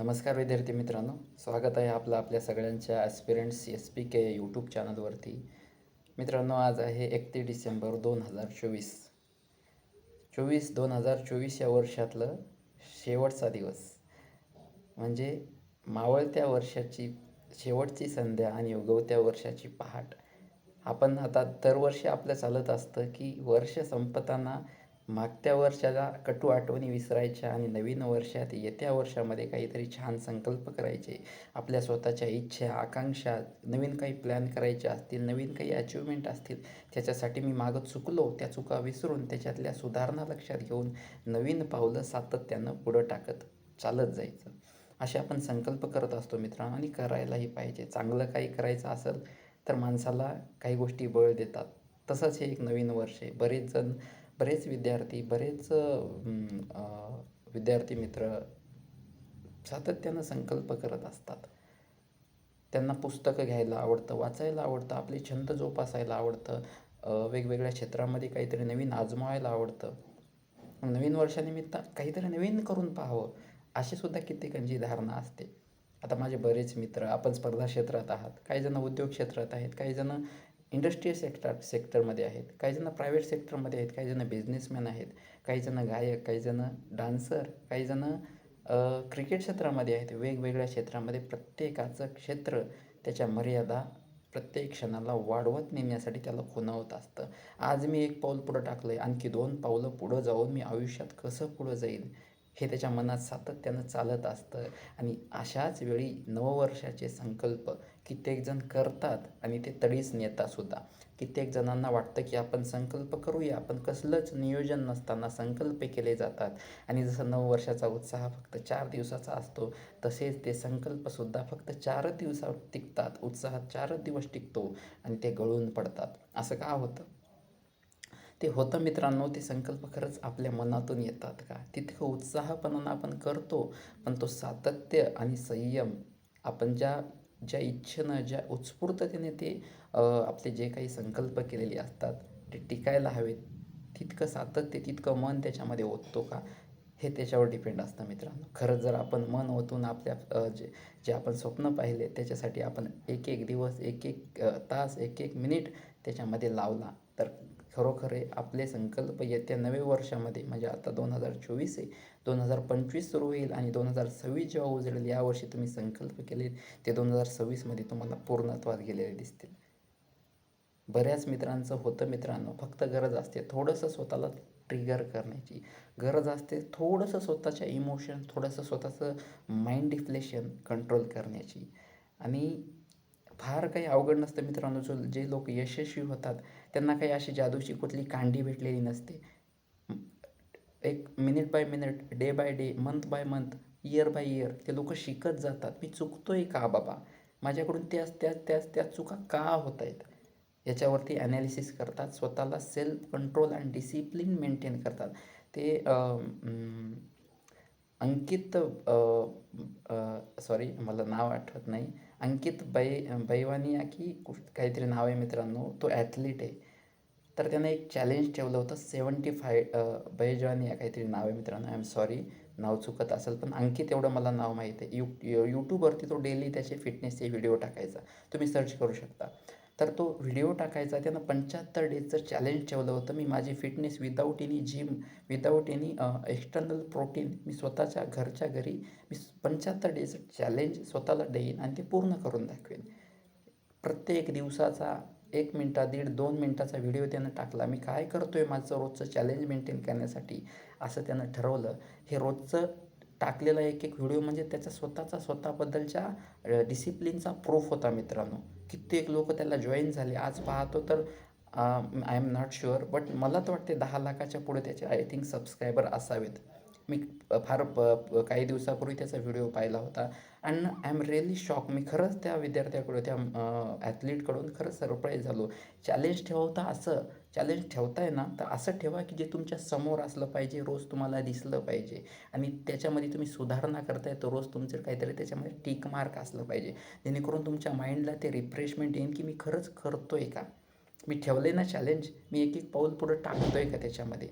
नमस्कार विद्यार्थी मित्रांनो स्वागत आहे आपलं आपल्या सगळ्यांच्या aspirants S P K YouTube चॅनलवरती मित्रांनो आज आहे एकतीस डिसेंबर दोन हजार चोवीस. चोवीस दोन हजार चोवीस या वर्षातलं शेवटचा दिवस. म्हणजे मावळत्या वर्षाची शेवटची संध्या आणि उगवत्या वर्षाची पहाट. आपण आता दरवर्षी आपलं चालत असतं की वर्ष संपताना मागत्या वर्षाला कटू आठवणी विसरायच्या आणि नवीन वर्षात येत्या वर्षामध्ये काहीतरी छान संकल्प करायचे. आपल्या स्वतःच्या इच्छा आकांक्षा नवीन काही प्लॅन करायचे असतील नवीन काही अचिव्हमेंट असतील त्याच्यासाठी मी मागं चुकलो त्या चुका विसरून त्याच्यातल्या सुधारणा लक्षात घेऊन नवीन पावलं सातत्यानं पुढं टाकत चालत जायचं. असे आपण संकल्प करत असतो मित्रांनो आणि करायलाही पाहिजे. चांगलं काही करायचं असेल तर माणसाला काही गोष्टी बळ देतात. तसंच हे एक नवीन वर्ष आहे. बरेच जण बरेच विद्यार्थी बरेच विद्यार्थी मित्र सातत्यानं संकल्प करत असतात. त्यांना पुस्तकं घ्यायला आवडतं वाचायला आवडतं आपले छंद जोपासायला आवडतं वेगवेगळ्या क्षेत्रामध्ये काहीतरी नवीन आजमावायला आवडतं. नवीन वर्षानिमित्त काहीतरी नवीन करून पाहावं अशीसुद्धा कित्येकांची धारणा असते. आता माझे बरेच मित्र आपण स्पर्धा क्षेत्रात आहात काही जण उद्योग क्षेत्रात आहेत काही जण इंडस्ट्रियल सेक्टर सेक्टरमध्ये आहेत. काही जण प्रायव्हेट सेक्टरमध्ये आहेत काहीजणं बिझनेसमॅन आहेत काही जणं गायक काहीजणं डान्सर काहीजणं क्रिकेट क्षेत्रामध्ये आहेत. वेगवेगळ्या क्षेत्रामध्ये प्रत्येकाचं क्षेत्र त्याच्या मर्यादा प्रत्येक क्षणाला वाढवत नेण्यासाठी त्याला खुणावत असतं. आज मी एक पाऊल पुढं टाकलं आहे आणखी दोन पावलं पुढं जाऊन मी आयुष्यात कसं पुढं जाईल हे त्याच्या मनात सातत्यानं चालत असतं. आणि अशाच वेळी नववर्षाचे संकल्प कित्येक जण करतात आणि ते तडीच नेतातसुद्धा कित्येक जणांना वाटतं की आपण संकल्प करूया पण कसलंच नियोजन नसताना संकल्प केले जातात. आणि जसं नऊ वर्षाचा उत्साह फक्त चार दिवसाचा असतो तसेच ते संकल्पसुद्धा फक्त चारच दिवसावर टिकतात उत्साहात चारच दिवस टिकतो आणि ते गळून पडतात. असं का होतं? ते होतं मित्रांनो ते संकल्प खरंच आपल्या मनातून येतात का? तितकं उत्साहपणानं आपण करतो पण तो सातत्य आणि संयम आपण ज्या ज्या इच्छेनं ज्या उत्स्फूर्ततेने ते आपले जे काही संकल्प केलेले असतात ते टिकायला हवेत तितकं सातत्य तितकं मन त्याच्यामध्ये ओततो का? हे त्याच्यावर डिपेंड असतं मित्रांनो. खरंच जर आपण मन ओतून आपल्या जे जे आपण स्वप्न पाहिले त्याच्यासाठी आपण एक एक दिवस एक एक तास एक एक मिनिट त्याच्यामध्ये लावला तर खरोखर आपले संकल्प येत्या नवे वर्षामध्ये म्हणजे आता दोन हजार चोवीस आहे दोन हजार पंचवीस सुरू होईल आणि दोन हजार सव्वीस जेव्हा उजळेल यावर्षी तुम्ही संकल्प केले ते दोन हजार सव्वीसमध्ये तुम्हाला पूर्णत्वात गेलेले दिसतील. बऱ्याच मित्रांचं होतं मित्रांनो फक्त गरज असते थोडंसं स्वतःला ट्रिगर करण्याची. गरज असते थोडंसं स्वतःच्या इमोशन थोडंसं स्वतःचं माइंड डिफ्लेशन कंट्रोल करण्याची. आणि फार काही अवघड नसतं मित्रांनो. जो जे लोक यशस्वी होतात त्यांना काही अशी जादूची कुठली कांडी भेटलेली नसते. एक minute by minute day by day month by month year by year ते लोक शिकत जातात. मी चुकतोय का बाबा? माझ्याकडून त्याच त्याच त्याच त्या चुका का होत आहेत याच्यावरती ॲनालिसिस करतात. स्वतःला self control and discipline maintain करतात. ते अंकित सॉरी मला नाव आठवत नाही. अंकित बै बैवानिया की कुठ काहीतरी नाव आहे मित्रांनो. तो ॲथलीट आहे. तर त्यानं एक चॅलेंज ठेवलं होतं. सेवन्टी फाय बैजवानिया काहीतरी नाव आहे मित्रांनो. आय एम सॉरी नाव चुकत असेल पण अंकित एवढं मला नाव माहीत आहे. यू यूट्यूबवरती तो डेली त्याचे फिटनेसचे व्हिडिओ टाकायचा. तुम्ही सर्च करू शकता. तर तो व्हिडिओ टाकायचा. त्यानं पंच्याहत्तर डेजचं चॅलेंज ठेवलं होतं. मी माझी fitness without any gym without any external protein मी स्वतःच्या घरच्या घरी मी पंच्याहत्तर डेजचं चॅलेंज स्वतःला देईन आणि ते पूर्ण करून दाखवेन. प्रत्येक दिवसाचा एक मिनटा दीड दोन मिनटाचा व्हिडिओ त्यानं टाकला. मी काय करतो आहे माझं रोजचं चॅलेंज मेंटेन करण्यासाठी? असं त्यानं ठरवलं. हे रोजचं टाकलेला एक एक व्हिडिओ म्हणजे त्याचा स्वतःचा स्वतःबद्दलच्या डिसिप्लिनचा प्रूफ होता मित्रांनो. कित्येक लोक त्याला जॉईन झाले. आज पाहतो तर I am not sure but मला तर वाटते दहा लाखाच्या पुढे त्याचे आय थिंक सबस्क्रायबर असावेत. मी फार प काही दिवसापूर्वी त्याचा व्हिडिओ पाहिला होता. And I am really shock मी खरंच त्या विद्यार्थ्याकडून त्या ॲथलीटकडून खरंच सरप्राईज झालो. चॅलेंज ठेवता असं चॅलेंज ठेवताय ना तर असं ठेवा की जे तुमच्यासमोर असलं पाहिजे रोज तुम्हाला दिसलं पाहिजे. आणि त्याच्यामध्ये तुम्ही सुधारणा करताय तर रोज तुमचं काहीतरी त्याच्यामध्ये टीक मार्क असलं पाहिजे. जेणेकरून तुमच्या माइंडला ते रिफ्रेशमेंट येईल की मी खरंच करतो आहे का? मी ठेवले ना चॅलेंज मी एक एक पाऊल पुढं टाकतो आहे का त्याच्यामध्ये?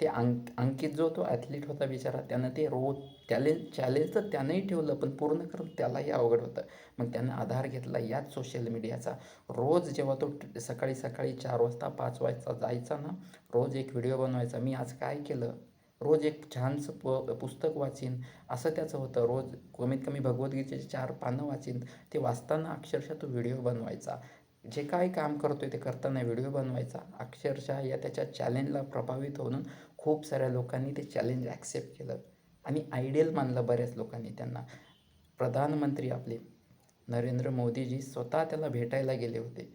ते अंक अंकित जो तो ॲथलीट होता बिचारा त्यानं ते रोज चॅलेंज चॅलेंज तर त्यानंही ठेवलं पण पूर्ण करून त्यालाही अवघड होतं. मग त्यानं आधार घेतला याच सोशल मीडियाचा रोज जेव्हा तो सकाळी सकाळी चार वाजता पाच वाजता जायचा ना रोज एक व्हिडिओ बनवायचा. मी आज काय केलं? रोज एक छानसं प पुस्तक वाचीन. असं त्याचं होतं. रोज कमीत कमी भगवद्गीतेचे चार पानं वाचीन. ते वाचताना अक्षरशः तो व्हिडिओ बनवायचा. जे काय काम करतोय ते करताना व्हिडिओ बनवायचा. अक्षरशः या त्याच्या चॅलेंजला प्रभावित होऊन खूप साऱ्या लोकांनी ते चॅलेंज ॲक्सेप्ट केलं. आणि आयडियल मानलं बऱ्याच लोकांनी त्यांना. प्रधानमंत्री आपले नरेंद्र मोदीजी स्वतः त्याला भेटायला गेले होते.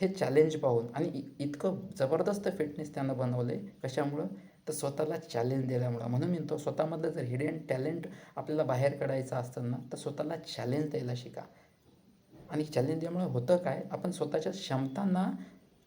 हे चॅलेंज पाहून आणि इ- इतकं जबरदस्त फिटनेस त्यानं बनवलं आहे कशामुळं? तर स्वतःला चॅलेंज दिल्यामुळं. म्हणून मी तो स्वतःमधलं जर हिडन टॅलेंट आपल्याला बाहेर काढायचं असताना तर स्वतःला चॅलेंज द्यायला शिका. आणि चॅलेंज दिल्यामुळे होतं काय? आपण स्वतःच्या क्षमतांना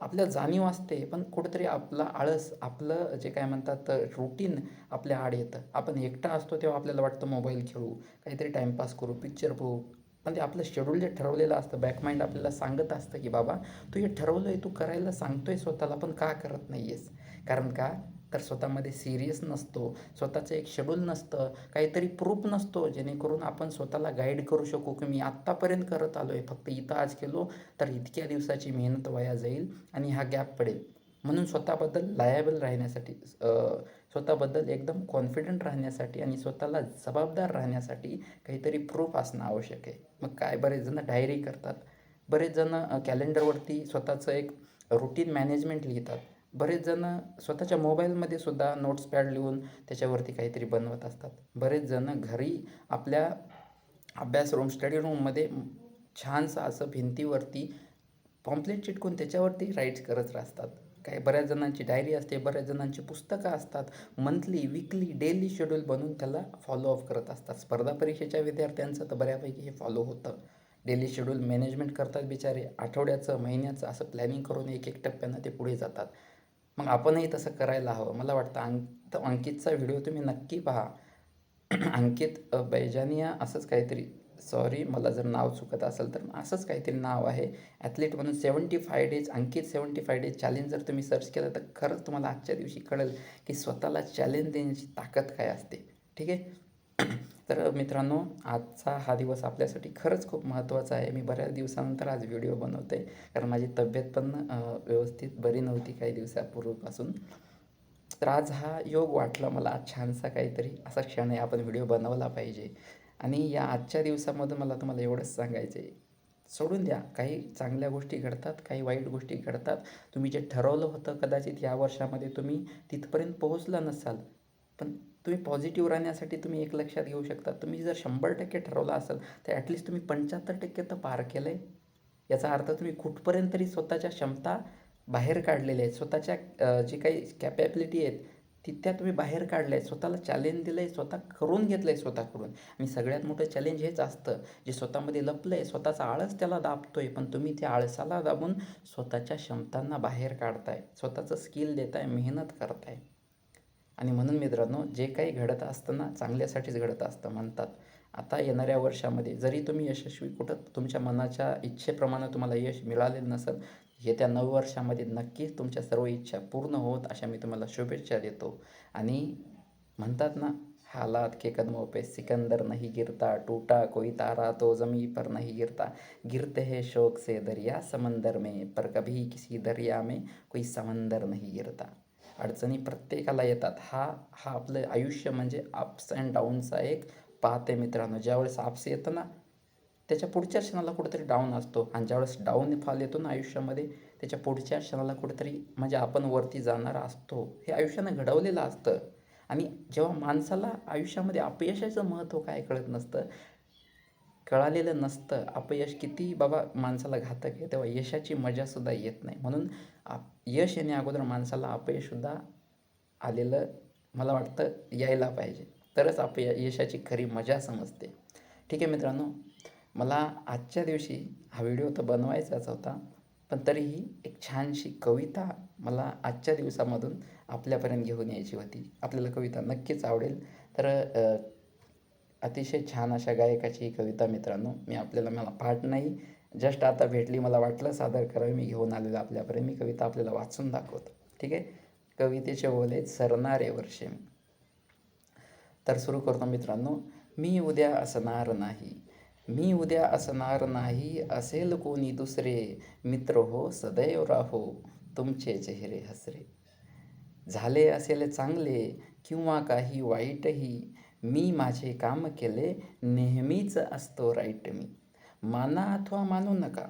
आपल्या जाणीव असते पण कुठेतरी आपला आळस आपलं जे काय म्हणतात रुटीन आपल्या आड येतं. आपण एकटा असतो तेव्हा आपल्याला वाटतं मोबाईल खेळू काहीतरी टाईमपास करू पिक्चर बघू. पण ते आपलं शेड्यूल जे ठरवलेलं असतं बॅकमाइंड आपल्याला सांगत असतं की बाबा तू हे ठरवलं आहे तू करायला सांगतोय स्वतःला पण का करत नाही आहेस कारण का? तर स्वतःमध्ये सिरियस नसतो स्वतःचं एक शेड्यूल नसतं काहीतरी प्रूफ नसतो जेणेकरून आपण स्वतःला गाईड करू शकू की मी आत्तापर्यंत करत आलो आहे फक्त इथं आज केलो तर इतक्या दिवसाची मेहनत वाया जाईल आणि हा गॅप पडेल. म्हणून स्वतःबद्दल लायबल राहण्यासाठी स्वतःबद्दल एकदम कॉन्फिडंट राहण्यासाठी आणि स्वतःला जबाबदार राहण्यासाठी काहीतरी प्रूफ असणं आवश्यक आहे. मग काय बरेच जण डायरी करतात. बरेच जण कॅलेंडरवरती स्वतःचं एक रुटीन मॅनेजमेंट लिहितात. बरेच जण स्वतःच्या मोबाईलमध्ये सुद्धा नोट्स पॅड लिहून त्याच्यावरती काहीतरी बनवत असतात. बरेच जण घरी आपल्या अभ्यास रूम स्टडी रूममध्ये छानसं असं भिंतीवरती पॉम्पलेट चिटकून त्याच्यावरती राईट्स करत असतात काय बऱ्याच जणांची डायरी असते बऱ्याच जणांची पुस्तकं असतात. मंथली विकली डेली शेड्यूल बनवून त्याला फॉलोअप करत असतात. स्पर्धा परीक्षेच्या विद्यार्थ्यांचं तर बऱ्यापैकी हे फॉलो होतं. डेली शेड्यूल मॅनेजमेंट करतात बिचारे. आठवड्याचं महिन्याचं असं प्लॅनिंग करून एक एक टप्प्यानं ते पुढे जातात. मग आपणही तसं करायला हवं. मला वाटतं अंक अंकितचा व्हिडिओ तुम्ही नक्की पहा. अंकित बैजानिया असंच काहीतरी सॉरी मला जर नाव चुकत असेल तर असंच काहीतरी नाव आहे. ॲथलीट म्हणून seventy five days Ankit seventy five days challenge जर तुम्ही सर्च केलं तर खरंच तुम्हाला आजच्या दिवशी कळेल की स्वतःला चॅलेंज देण्याची ताकद काय असते. ठीक आहे? तर मित्रांनो आजचा हा दिवस आपल्यासाठी खरंच खूप महत्त्वाचा आहे. मी बऱ्याच दिवसानंतर आज व्हिडिओ बनवते. कारण माझी तब्येत पण व्यवस्थित बरी नव्हती काही दिवसापूर्वीपासून. तर आज हा योग वाटला मला. आज छानसा काहीतरी असा क्षण आहे आपण व्हिडिओ बनवला पाहिजे. आणि या आजच्या दिवसामधून मला तुम्हाला एवढंच सांगायचं आहे. सोडून द्या. काही चांगल्या गोष्टी घडतात काही वाईट गोष्टी घडतात. तुम्ही जे ठरवलं होतं कदाचित या वर्षामध्ये तुम्ही तिथपर्यंत पोहोचला नसाल. पण तुम्ही पॉझिटिव्ह राहण्यासाठी तुम्ही एक लक्षात घेऊ शकता. तुम्ही जर शंभर टक्के ठरवलं असेल तर ॲटलिस्ट तुम्ही पंच्याहत्तर टक्के तर पार केलं आहे याचा अर्थ तुम्ही कुठपर्यंत तरी स्वतःच्या क्षमता बाहेर काढलेल्या आहेत. स्वतःच्या जे जी काही कॅपॅबिलिटी आहेत तिथ्या तुम्ही बाहेर काढल्या आहेत. स्वतःला चॅलेंज दिलं आहे स्वतः करून घेतलं आहे स्वतःकडून. आणि सगळ्यात मोठं चॅलेंज हेच असतं जे स्वतःमध्ये लपलं आहे स्वतःचा आळस त्याला दाबतो आहे पण तुम्ही त्या आळसाला दाबून स्वतःच्या क्षमतांना बाहेर काढताय. स्वतःचं स्किल देताय मेहनत करताय. आणि म्हणून मित्रांनो जे काही घडत असतं ना चांगल्यासाठीच घडत असतं म्हणतात. आता येणाऱ्या वर्षामध्ये जरी तुम्ही यशस्वी कुठं तुमच्या मनाच्या इच्छेप्रमाणे तुम्हाला यश मिळालेलं नसेल येत्या नऊ वर्षामध्ये नक्कीच तुमच्या सर्व इच्छा पूर्ण होत अशा मी तुम्हाला शुभेच्छा देतो. आणि म्हणतात ना हालात के कदमों पे सिकंदर नहीं गिरता टूटा कोई तारा तो जमी पर नहीं गिरता। गिरते हैं शौक से दरिया समंदर में पर कभी किसी दरिया में कोई समंदर नहीं गिरता। अडचणी प्रत्येकाला येतात. हा हा आपलं आयुष्य म्हणजे अप्स अँड डाऊनचा एक पाहते आहे मित्रांनो. ज्यावेळेस अप्स येतं ना त्याच्या पुढच्या क्षणाला कुठेतरी डाऊन असतो. आणि ज्यावेळेस डाऊन फॉल येतो ना आयुष्यामध्ये त्याच्या पुढच्या क्षणाला कुठेतरी म्हणजे आपण वरती जाणारा असतो. हे आयुष्यानं घडवलेलं असतं. आणि जेव्हा माणसाला आयुष्यामध्ये अपयशाचं महत्त्व काय कळत नसतं कळालेलं नसतं. अपयश किती बाबा माणसाला घातक आहे तेव्हा यशाची मजासुद्धा येत नाही. म्हणून आप यश येण्या अगोदर माणसाला अपयशसुद्धा आलेलं मला वाटतं यायला पाहिजे. तरच अपय यशाची खरी मजा समजते. ठीक आहे मित्रांनो मला आजच्या दिवशी हा व्हिडिओ तर बनवायचाच होता पण तरीही एक छानशी कविता मला आजच्या दिवसामधून आपल्यापर्यंत घेऊन यायची होती. आपल्याला कविता नक्कीच आवडेल. तर अतिशय छान अशा गायकाची ही कविता मित्रांनो. मी आपल्याला मला पाठ नाही. जस्ट आता भेटली मला वाटलं सादर करावी मी घेऊन आलेलो आपल्यापर्यंत. मी कविता आपल्याला वाचून दाखवतो. ठीक आहे? कवितेचे बोले सरणारे वर्षे. मी तर सुरू करतो मित्रांनो. मी उद्या असणार नाही. मी उद्या असणार नाही असेल कोणी दुसरे. मित्र हो सदैव राहो तुमचे चेहरे हसरे. झाले असेल चांगले किंवा काही वाईटही. मी माझे काम केले नेहमीच असतो राईट मी माना अथवा मानू नका.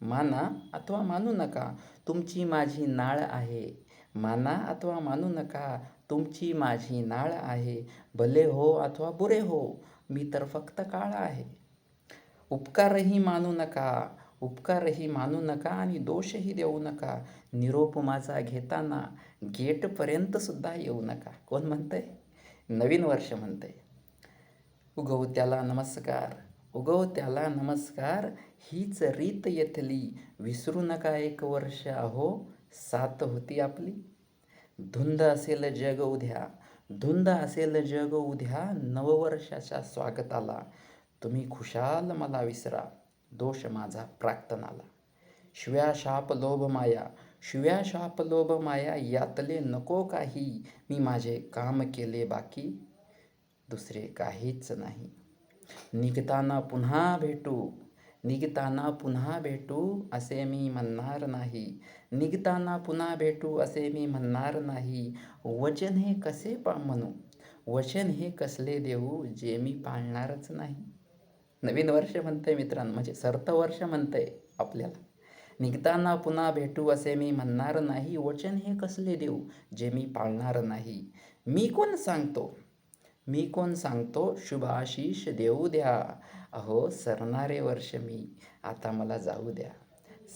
माना अथवा मानू नका तुमची माझी नाळ आहे. माना अथवा मानू नका तुमची माझी नाळ आहे. भले हो अथवा बुरे हो मी तर फक्त काळ आहे. उपकारही मानू नका उपकारही मानू नका आणि दोषही देऊ नका. निरोप माझा घेताना गेटपर्यंतसुद्धा येऊ नका. कोण म्हणतंय? नवीन वर्ष म्हणतंय. उगवत्याला नमस्कार. उगवत्याला नमस्कार. हीच रीत येथली. विसरू नका एक वर्ष. अहो सात होती आपली. धुंद असेल जग उद्या. धुंद असेल जग उद्या. नववर्षाच्या स्वागताला. तुम्ही खुशाल मला विसरा. दोष माझा प्राक्तनाला शिव्या शाप लोभ माया. शिव्या शाप लोभ माया यातले नको काही. मी माझे काम केले बाकी दुसरे काहीच नाही. निघताना पुन्हा भेटू निघताना पुन्हा भेटू असे मी म्हणणार नाही. निघताना पुन्हा भेटू असे मी म्हणणार नाही. वचन हे कसे पा म्हणू? वचन हे कसले देऊ जे मी पाळणारच नाही. नवीन वर्ष म्हणतंय मित्रांनो म्हणजे सर्त वर्ष म्हणतंय आपल्याला. निघताना पुन्हा भेटू असे मी म्हणणार नाही. वचन हे कसले देऊ जे मी पाळणार नाही? मी कोण सांगतो? मी कोण सांगतो? शुभाशीष देऊ द्या. अहो सरणारे वर्ष मी आता मला जाऊ द्या.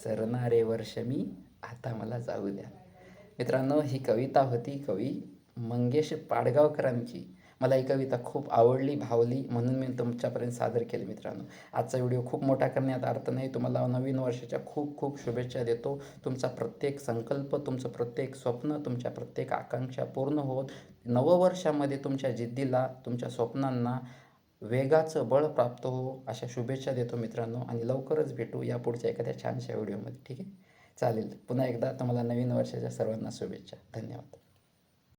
सरणारे वर्ष मी आता मला जाऊ द्या. मित्रांनो ही कविता होती कवी मंगेश पाडगावकरांची. मला ही कविता खूप आवडली भावली म्हणून मी तुमच्यापर्यंत सादर केली मित्रांनो. आजचा व्हिडिओ खूप मोठा करण्यात अर्थ नाही. तुम्हाला नवीन वर्षाच्या खूप खूप शुभेच्छा देतो. तुमचा प्रत्येक संकल्प तुमचं प्रत्येक स्वप्न तुमच्या प्रत्येक आकांक्षा पूर्ण होत. नववर्षामध्ये तुमच्या जिद्दीला तुमच्या स्वप्नांना वेगाचं बळ प्राप्त हो अशा शुभेच्छा देतो मित्रांनो. आणि लवकरच भेटू या पुढच्या एखाद्या छानशा व्हिडिओमध्ये. ठीक आहे? चालेल. पुन्हा एकदा तुम्हाला नवीन वर्षाच्या सर्वांना शुभेच्छा. धन्यवाद.